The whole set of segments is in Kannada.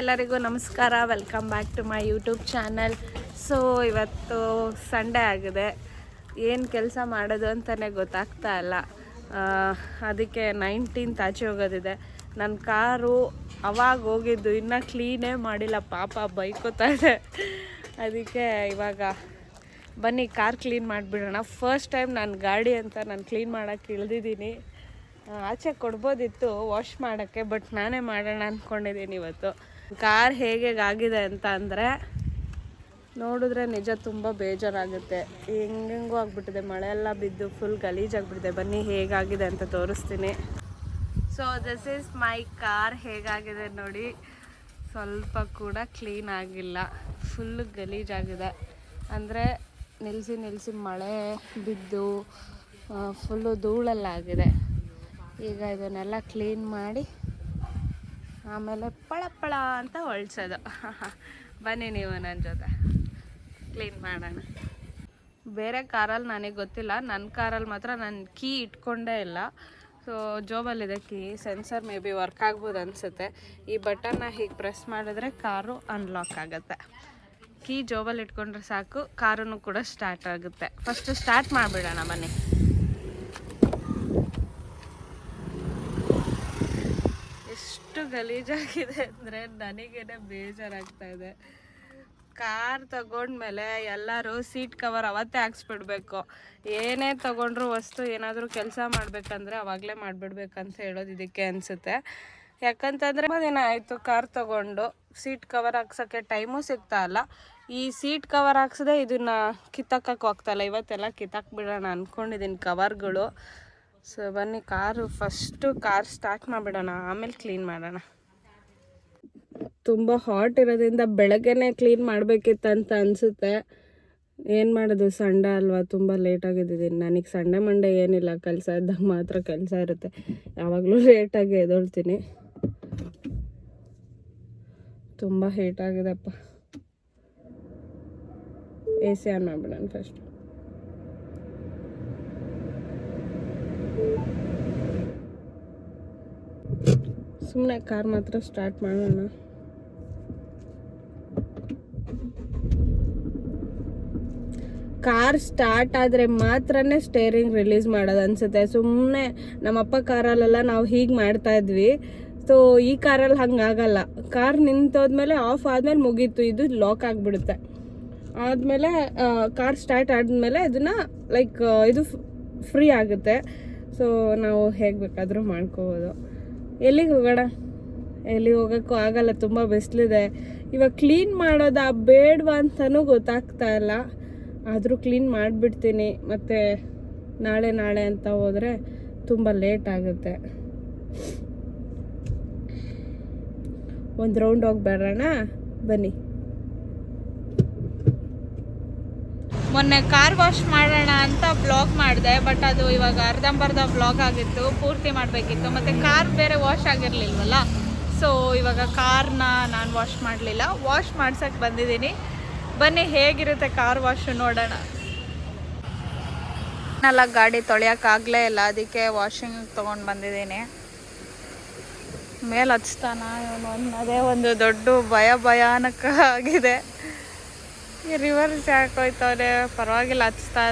ಎಲ್ಲರಿಗೂ ನಮಸ್ಕಾರ. Welcome back to my YouTube channel so ಇವತ್ತು ಸಂಡೇ ಆಗಿದೆ. ಏನು ಕೆಲಸ ಮಾಡೋದು ಅಂತಲೇ ಗೊತ್ತಾಗ್ತಾ ಇಲ್ಲ. ಅದಕ್ಕೆ ನೈನ್ಟೀನ್ತ್ ಆಚೆ ಹೋಗೋದಿದೆ. ನನ್ನ ಕಾರು ಅವಾಗ ಹೋಗಿದ್ದು, ಇನ್ನೂ ಕ್ಲೀನೇ ಮಾಡಿಲ್ಲ. ಪಾಪ ಬೈಕೋತಾ ಇದೆ. ಅದಕ್ಕೆ ಇವಾಗ ಬನ್ನಿ ಕಾರ್ ಕ್ಲೀನ್ ಮಾಡಿಬಿಡೋಣ. ಫಸ್ಟ್ ಟೈಮ್ ನಾನು ಗಾಡಿ ಅಂತ ನಾನು ಕ್ಲೀನ್ ಮಾಡೋಕ್ಕೆ ಇಳ್ದಿದ್ದೀನಿ. ಆಚೆ ಕೊಡ್ಬೋದಿತ್ತು ವಾಶ್ ಮಾಡೋಕ್ಕೆ ಬಟ್ ನಾನೇ ಮಾಡೋಣ ಅಂದ್ಕೊಂಡಿದ್ದೀನಿ ಇವತ್ತು. ಕಾರ್ ಹೇಗೆ ಆಗಿದೆ ಅಂತ ಅಂದರೆ, ನೋಡಿದ್ರೆ ನಿಜ ತುಂಬ ಬೇಜಾರಾಗುತ್ತೆ. ಹೆಂಗೆಂಗೂ ಆಗಿಬಿಟ್ಟಿದೆ ಮಳೆ ಎಲ್ಲ ಬಿದ್ದು ಫುಲ್ ಗಲೀಜಾಗ್ಬಿಟ್ಟಿದೆ. ಬನ್ನಿ ಹೇಗಾಗಿದೆ ಅಂತ ತೋರಿಸ್ತೀನಿ. So this is my car ಹೇಗಾಗಿದೆ ನೋಡಿ. ಸ್ವಲ್ಪ ಕೂಡ ಕ್ಲೀನ್ ಆಗಿಲ್ಲ. ಫುಲ್ ಗಲೀಜಾಗಿದೆ. ಅಂದರೆ ನಿಲ್ಲಿಸಿ ನಿಲ್ಲಿಸಿ ಮಳೆ ಬಿದ್ದು ಫುಲ್ಲು ಧೂಳೆಲ್ಲ ಆಗಿದೆ. ಈಗ ಇದನ್ನೆಲ್ಲ ಕ್ಲೀನ್ ಮಾಡಿ ಆಮೇಲೆ ಪಳ ಪಳ ಅಂತ ಹೊಳ್ಸೋದು ಬನ್ನಿ ನೀವು ನನ್ನ ಜೊತೆ. ಕ್ಲೀನ್ ಮಾಡೋಣ. ಬೇರೆ ಕಾರಲ್ಲಿ ನನಗೆ ಗೊತ್ತಿಲ್ಲ. ನನ್ನ ಕಾರಲ್ಲಿ ಮಾತ್ರ ನಾನು ಕೀ ಇಟ್ಕೊಂಡೇ ಇಲ್ಲ. So ಜೋಬಲ್ಲಿದೆ key. Sensor may be work ಆಗ್ಬೋದು ಅನಿಸುತ್ತೆ. ಈ ಬಟನ್ನ ಹೀಗೆ ಪ್ರೆಸ್ ಮಾಡಿದ್ರೆ ಕಾರು ಅನ್ಲಾಕ್ ಆಗುತ್ತೆ. ಕೀ ಜೋಬಲ್ಲಿ ಇಟ್ಕೊಂಡ್ರೆ ಸಾಕು. ಕಾರೂ ಕೂಡ ಸ್ಟಾರ್ಟ್ ಆಗುತ್ತೆ. ಫಸ್ಟು ಸ್ಟಾರ್ಟ್ ಮಾಡಿಬಿಡೋಣ, ಬನ್ನಿ. ಎಷ್ಟು ಗಲೀಜಾಗಿದೆ ಅಂದರೆ ನನಗೇನೆ ಬೇಜಾರಾಗ್ತಾ ಇದೆ. ಕಾರ್ ತಗೊಂಡ್ಮೇಲೆ ಎಲ್ಲರೂ ಸೀಟ್ ಕವರ್ ಅವತ್ತೇ ಹಾಕ್ಸ್ಬಿಡ್ಬೇಕು. ಏನೇ ತಗೊಂಡ್ರು ವಸ್ತು ಏನಾದರೂ ಕೆಲಸ ಮಾಡಬೇಕಂದ್ರೆ ಅವಾಗಲೇ ಮಾಡಿಬಿಡ್ಬೇಕಂತ ಹೇಳೋದು ಇದಕ್ಕೆ ಅನಿಸುತ್ತೆ. ಯಾಕಂತಂದರೆ ದಿನ ಆಯಿತು ಕಾರ್ ತಗೊಂಡು ಸೀಟ್ ಕವರ್ ಹಾಕ್ಸೋಕ್ಕೆ ಟೈಮು ಸಿಗ್ತಾ ಇಲ್ಲ. ಈ ಸೀಟ್ ಕವರ್ ಹಾಕ್ಸದೆ ಇದನ್ನು ಕಿತ್ತಾಕಕ್ಕೆ ಹೋಗ್ತಾಯಿಲ್ಲ ಇವತ್ತೆಲ್ಲ ಕಿತ್ತಾಕ್ಬಿಡೋಣ ಅಂದ್ಕೊಂಡಿದ್ದೀನಿ ಕವರ್ಗಳು. ಸೊ ಬನ್ನಿ, ಕಾರು ಫಸ್ಟು ಕಾರ್ ಸ್ಟಾರ್ಟ್ ಮಾಡಿಬಿಡೋಣ, ಆಮೇಲೆ ಕ್ಲೀನ್ ಮಾಡೋಣ. ತುಂಬ ಹಾಟ್ ಇರೋದ್ರಿಂದ ಬೆಳಗ್ಗೆನೆ ಕ್ಲೀನ್ ಮಾಡಬೇಕಿತ್ತಂತ ಅನಿಸುತ್ತೆ. ಏನು ಮಾಡೋದು, ಸಂಡೆ ಅಲ್ವಾ? ತುಂಬ ಲೇಟ್ ಎದ್ದಿದ್ದೀನಿ ನನಗೆ ಸಂಡೇ, ಮಂಡೇ ಏನಿಲ್ಲ, ಕೆಲಸ ಇದ್ದಾಗ ಮಾತ್ರ ಕೆಲಸ ಇರುತ್ತೆ. ಯಾವಾಗಲೂ ಲೇಟಾಗಿ ಎದೊಳ್ತೀನಿ. ತುಂಬ ಹೇಟ್ ಆಗಿದೆಪ್ಪ. ಎ ಸಿ ಆನ್ ಮಾಡಿಬಿಡೋಣ ಫಸ್ಟ್ ಸುಮ್ಮನೆ ಕಾರ್ ಮಾತ್ರ ಸ್ಟಾರ್ಟ್ ಮಾಡೋಣ. ಕಾರ್ ಸ್ಟಾರ್ಟ್ ಆದರೆ ಮಾತ್ರನೇ ಸ್ಟೇರಿಂಗ್ ರಿಲೀಸ್ ಮಾಡೋದು ಅನ್ಸುತ್ತೆ. ಸುಮ್ಮನೆ ನಮ್ಮಪ್ಪ ಕಾರಲ್ಲೆಲ್ಲ ನಾವು ಹೀಗೆ ಮಾಡ್ತಾ ಇದ್ವಿ. ಸೊ ಈ ಕಾರಲ್ಲಿ ಹಂಗಾಗಲ್ಲ. ಕಾರ್ ನಿಂತೋದ್ಮೇಲೆ ಆಫ್ ಆದ್ಮೇಲೆ ಮುಗೀತು. ಇದು ಲಾಕ್ ಆಗಿಬಿಡುತ್ತೆ. ಆದಮೇಲೆ ಕಾರ್ ಸ್ಟಾರ್ಟ್ ಆದಮೇಲೆ ಇದನ್ನು ಲೈಕ್ ಇದು ಫ್ರೀ ಆಗುತ್ತೆ. ಸೊ ನಾವು ಹೇಗೆ ಬೇಕಾದರೂ ಮಾಡ್ಕೋಬೋದು. ಎಲ್ಲಿಗೆ ಹೋಗೋಣ? ಎಲ್ಲಿ ಹೋಗೋಕ್ಕೂ ಆಗಲ್ಲ, ತುಂಬ ಬಿಸಿಲಿದೆ. ಇವಾಗ ಕ್ಲೀನ್ ಮಾಡೋದಾ ಬೇಡವಾ ಅಂತಲೂ ಗೊತ್ತಾಗ್ತಾ ಇಲ್ಲ. ಆದರೂ ಕ್ಲೀನ್ ಮಾಡಿಬಿಡ್ತೀನಿ. ಮತ್ತು ನಾಳೆ ನಾಳೆ ಅಂತ ಹೋದರೆ ತುಂಬ ಲೇಟ್ ಆಗುತ್ತೆ. ಒಂದು ರೌಂಡ್ ಹೋಗಿ ಬರೋಣ. ಬನ್ನಿ. ಮೊನ್ನೆ ಕಾರ್ ವಾಶ್ ಮಾಡೋಣ ಅಂತ ಬ್ಲಾಗ್ ಮಾಡಿದೆ ಬಟ್ ಅದು ಇವಾಗ ಅರ್ಧಂಬರ್ಧ ಬ್ಲಾಗ್ ಆಗಿತ್ತು ಪೂರ್ತಿ ಮಾಡಬೇಕಿತ್ತು. ಮತ್ತು ಕಾರ್ ಬೇರೆ ವಾಶ್ ಆಗಿರಲಿಲ್ವಲ್ಲ? ಸೊ ಇವಾಗ ಕಾರ್ನ ನಾನು ವಾಶ್ ಮಾಡಲಿಲ್ಲ. ವಾಶ್ ಮಾಡ್ಸಕ್ಕೆ ಬಂದಿದ್ದೀನಿ. ಬನ್ನಿ, ಹೇಗಿರುತ್ತೆ ಕಾರ್ ವಾಶು ನೋಡೋಣ. ನಾಲ್ಕು ಗಾಡಿ ತೊಳೆಯೋಕ್ಕಾಗಲೇ ಇಲ್ಲ, ಅದಕ್ಕೆ ವಾಷಿಂಗ್ ತೊಗೊಂಡು ಬಂದಿದ್ದೀನಿ. ಮೇಲೆ ಹಚ್ತಾನ ಅದೇ ಒಂದು ದೊಡ್ಡ ಭಯ ಭಯಾನಕ ಆಗಿದೆ. ರಿವರ್ಸ್ ಯಾಕೆ ಹೋಯ್ತವ್ರೆ ಪರವಾಗಿಲ್ಲ ಹಚ್ತಾ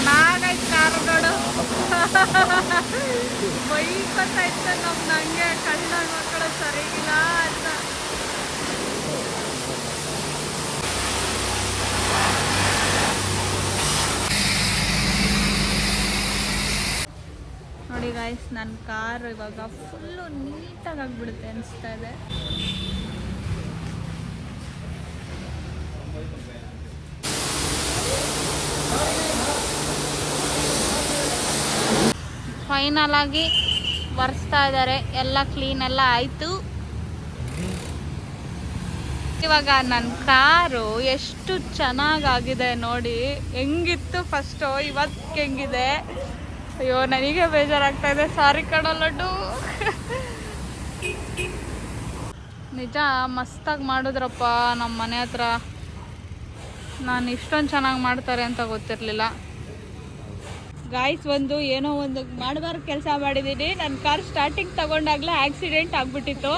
ಚೆನ್ನಾಗೈತೆ ಕಾರು ನೋಡು ಬೈಕೊತಾ ಇತ್ತು ನಮ್ದು ಹಂಗೆ ಕಣ್ಣ ಮಕ್ಕಳು ಸರಿಗಿಲ್ಲ ಅಂತ. ನೋಡಿ ಗಾಯ್ಸ್ ನನ್ನ ಕಾರ್ ಇವಾಗ ಫುಲ್ಲು ನೀಟಾಗಿ ಆಗ್ಬಿಡುತ್ತೆ ಅನಿಸ್ತಾ ಇದೆ. ಫೈನಲ್ ಆಗಿ ಬರ್ಸ್ತಾ ಇದ್ದಾರೆ. ಎಲ್ಲ ಕ್ಲೀನ್ ಎಲ್ಲ ಆಯಿತು. ಇವಾಗ ನನ್ನ ಕಾರು ಎಷ್ಟು ಚೆನ್ನಾಗಾಗಿದೆ ನೋಡಿ. ಹೆಂಗಿತ್ತು ಫಸ್ಟು ಇವತ್ತು ಹೆಂಗಿದೆ. ಅಯ್ಯೋ, ನನಗೆ ಬೇಜಾರಾಗ್ತಾ ಇದೆ. ಸಾರಿ ಕಣೋ ಲಡ್ಡು. ನಿಜ, ಮಸ್ತಾಗಿ ಮಾಡಿದ್ರಪ್ಪ ನಮ್ಮ ಮನೆ ಹತ್ರ. ನಾನು ಇಷ್ಟೊಂದು ಚೆನ್ನಾಗಿ ಮಾಡ್ತಾರೆ ಅಂತ ಗೊತ್ತಿರಲಿಲ್ಲ. ಗಾಯ್ಸ್ ಒಂದು ಏನೋ ಒಂದು ಮಾಡಬಾರ್ದು ಕೆಲಸ ಮಾಡಿದ್ದೀನಿ ನನ್ನ ಕಾರ್ ಸ್ಟಾರ್ಟಿಂಗ್ ತಗೊಂಡಾಗಲೇ ಆಕ್ಸಿಡೆಂಟ್ ಆಗಿಬಿಟ್ಟಿತ್ತು.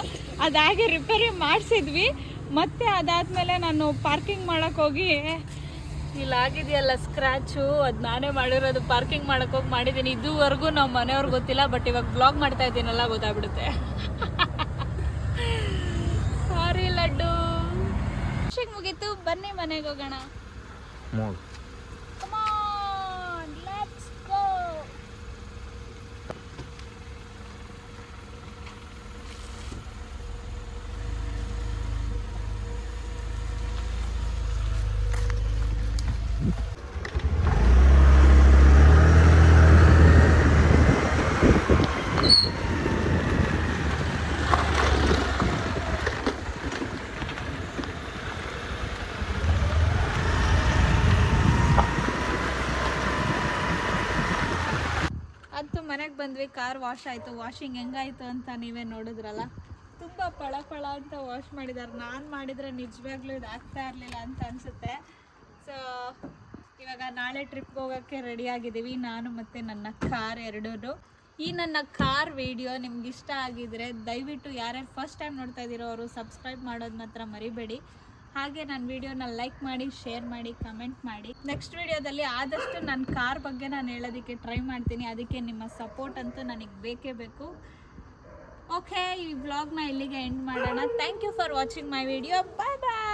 ಅದಾಗೆ ರಿಪೇರಿ ಮಾಡಿಸಿದ್ವಿ. ಮತ್ತೆ ಅದಾದಮೇಲೆ ನಾನು ಪಾರ್ಕಿಂಗ್ ಮಾಡೋಕ್ಕೋಗಿ ಇಲ್ಲ ಆಗಿದೆಯಲ್ಲ ಸ್ಕ್ರಾಚು ಅದು ನಾನೇ ಮಾಡಿರೋದು ಪಾರ್ಕಿಂಗ್ ಮಾಡಕ್ ಹೋಗಿ ಮಾಡಿದ್ದೀನಿ ಇದುವರೆಗೂ ನಮ್ಮ ಮನೆಯವ್ರಿಗೆ ಗೊತ್ತಿಲ್ಲ ಬಟ್ ಇವಾಗ ಬ್ಲಾಗ್ ಮಾಡ್ತಾ ಇದ್ದೀನಲ್ಲ, ಗೊತ್ತಾಗ್ಬಿಡುತ್ತೆ. ಸಾರಿ ಲಡ್ಡು. ಮುಗೀತು. ಬನ್ನಿ ಮನೆಗೆ ಹೋಗೋಣ. ಮನೆಗೆ ಬಂದ್ವಿ, ಕಾರ್ ವಾಶ್ ಆಯಿತು ವಾಷಿಂಗ್ ಹೆಂಗಾಯ್ತು ಅಂತ ನೀವೇ ನೋಡಿದ್ರಲ್ಲ? ತುಂಬ ಫಳ ಪಳ ಅಂತ ವಾಶ್ ಮಾಡಿದ್ದಾರೆ ನಾನು ಮಾಡಿದರೆ ನಿಜವಾಗ್ಲೂ ಇದು ಆಗ್ತಾ ಇರಲಿಲ್ಲ ಅಂತ ಅನಿಸುತ್ತೆ. ಸೊ ಇವಾಗ ನಾಳೆ ಟ್ರಿಪ್ಗೆ ಹೋಗೋಕ್ಕೆ ರೆಡಿ ಆಗಿದ್ದೀವಿ. ನಾನು ಮತ್ತು ನನ್ನ ಕಾರ್ ಎರಡೂ ಈ ನನ್ನ ಕಾರ್ ವಿಡಿಯೋ ನಿಮ್ಗೆ ಇಷ್ಟ ಆಗಿದ್ರೆ ದಯವಿಟ್ಟು ಯಾರ್ಯಾರು ಫಸ್ಟ್ ಟೈಮ್ ನೋಡ್ತಾ ಇದ್ದೀರೋ ಅವರು ಸಬ್ಸ್ಕ್ರೈಬ್ ಮಾಡೋದು ಮಾತ್ರ ಮರಿಬೇಡಿ. ಹಾಗೆ ನನ್ನ ವಿಡಿಯೋನ ಲೈಕ್ ಮಾಡಿ, ಶೇರ್ ಮಾಡಿ, ಕಮೆಂಟ್ ಮಾಡಿ. ನೆಕ್ಸ್ಟ್ ವಿಡಿಯೋದಲ್ಲಿ ಆದಷ್ಟು ನನ್ನ ಕಾರ್ ಬಗ್ಗೆ ನಾನು ಹೇಳೋದಕ್ಕೆ ಟ್ರೈ ಮಾಡ್ತೀನಿ. ಅದಕ್ಕೆ ನಿಮ್ಮ ಸಪೋರ್ಟ್ ಅಂತೂ ನನಗೆ ಬೇಕೇ ಬೇಕು. ಓಕೆ ಈ ವ್ಲಾಗ್ನ ಇಲ್ಲಿಗೆ ಎಂಡ್ ಮಾಡೋಣ. Thank you for watching my video bye bye